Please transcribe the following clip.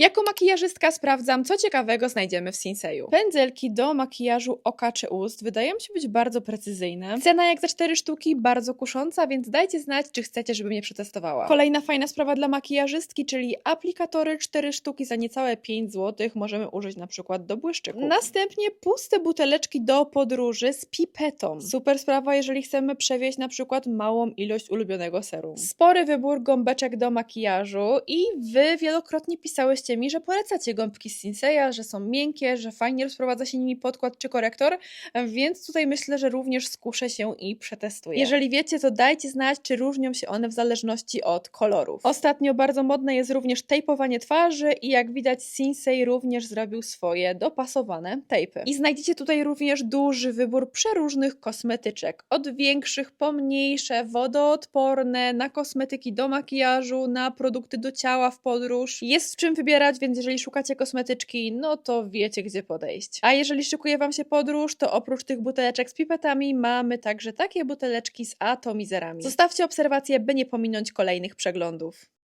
Jako makijażystka sprawdzam, co ciekawego znajdziemy w Sinseju. Pędzelki do makijażu oka czy ust wydają się być bardzo precyzyjne. Cena jak za 4 sztuki bardzo kusząca, więc dajcie znać, czy chcecie, żebym je przetestowała. Kolejna fajna sprawa dla makijażystki, czyli aplikatory 4 sztuki za niecałe 5 zł możemy użyć na przykład do błyszczyku. Następnie puste buteleczki do podróży z pipetą. Super sprawa, jeżeli chcemy przewieźć na przykład małą ilość ulubionego serum. Spory wybór gąbeczek do makijażu i wy wielokrotnie pisałyście mi, że polecacie gąbki Sinseya, że są miękkie, że fajnie rozprowadza się nimi podkład czy korektor, więc tutaj myślę, że również skuszę się i przetestuję. Jeżeli wiecie, to dajcie znać, czy różnią się one w zależności od kolorów. Ostatnio bardzo modne jest również tejpowanie twarzy i jak widać Sinsei również zrobił swoje dopasowane tejpy. I znajdziecie tutaj również duży wybór przeróżnych kosmetyczek. Od większych po mniejsze, wodoodporne, na kosmetyki do makijażu, na produkty do ciała w podróż. Jest w czym wybierać, więc jeżeli szukacie kosmetyczki, no to wiecie gdzie podejść. A jeżeli szykuje Wam się podróż, to oprócz tych buteleczek z pipetami mamy także takie buteleczki z atomizerami. Zostawcie obserwację, by nie pominąć kolejnych przeglądów.